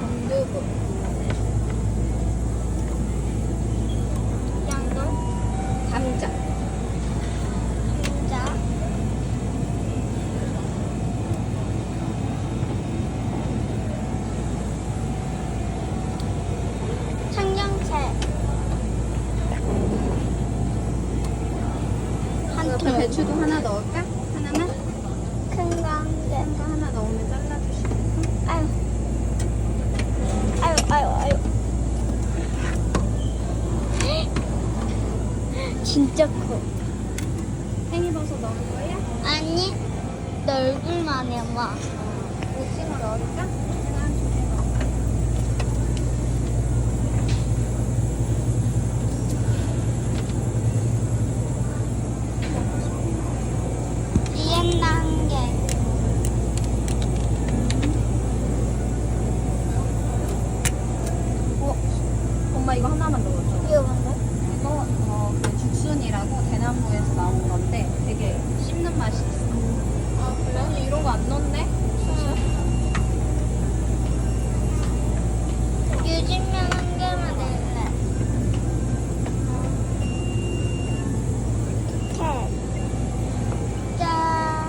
건두부. 양도 감자. 감자 한 통. 배추도 하나 넣을까? 하나만? 큰 가운데 이거 하나 넣으면 잘라주시고. 아유 아유 아유 아유 진짜 커 팽이버섯 넣을 거야? 아니 너 얼굴만 해 엄마 오징어 넣을까? 오징어 한 두 개 넣을까? 이엔 단계 어? 엄마 이거 하나만 넣어줘. 이거 뭔데? 이거 어, 그 죽순이라고 대나무에서 나온 건데 되게 씹는 맛이 있어. 아 그래? 근데 이런 거 안 넣네? 유진면 한 개만 낼래 자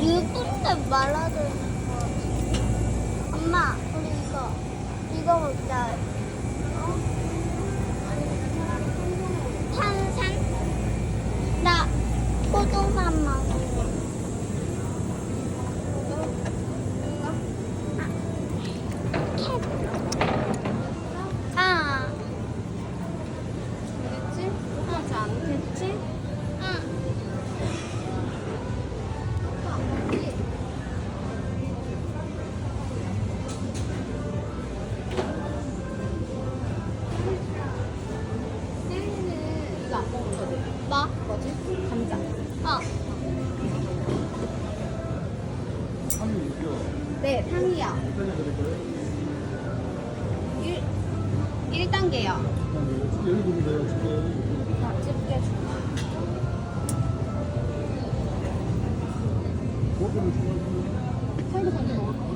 유분데 말아도 이거 먹 네, 탕이요. 1, 1단계요. 아, 집게 주나? 탕이도 먼저 먹을 거야?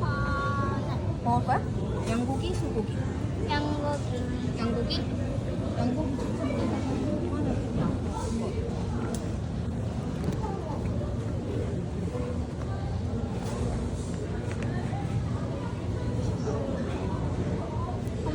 아, 네. 먹을 거야? 양고기, 소고기? 양고기. 양고기? 양고기.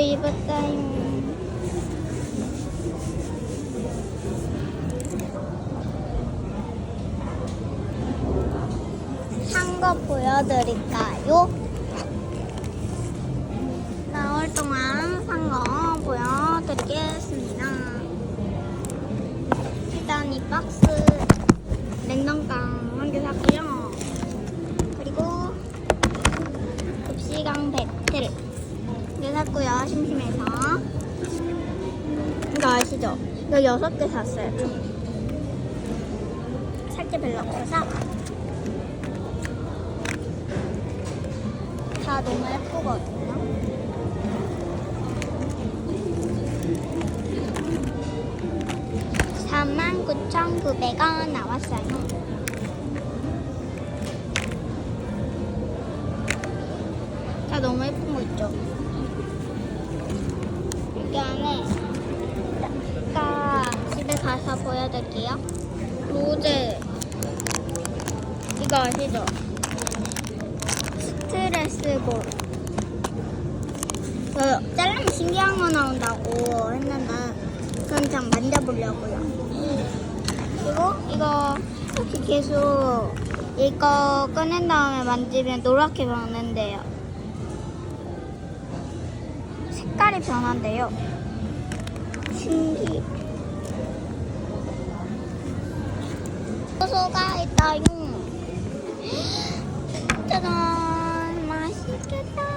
입었다잉 산거 보여드릴까요? 나올 동안 산 거 보여드리겠습니다. 일단 이 박스 냉동빵 한개 샀고요. 그리고 급식왕 배틀 이거 샀고요 심심해서. 이거 아시죠? 이거 여섯 개 샀어요. 살게 별로 없어서. 다 너무 예쁘거든요. 49,900원 나왔어요. 다 너무 예쁜 거 있죠? 여기 안에 아까 가서 보여드릴게요. 로제 이거 아시죠? 스트레스볼 그 자르면 신기한 거 나온다고 했는데 그냥 만져보려고요. 그리고 이거 이렇게 계속 이거 꺼낸 다음에 만지면 노랗게 변는데요. 색깔이 변한대요. 신기. 소소가 있다요. 짜잔, 맛있겠다.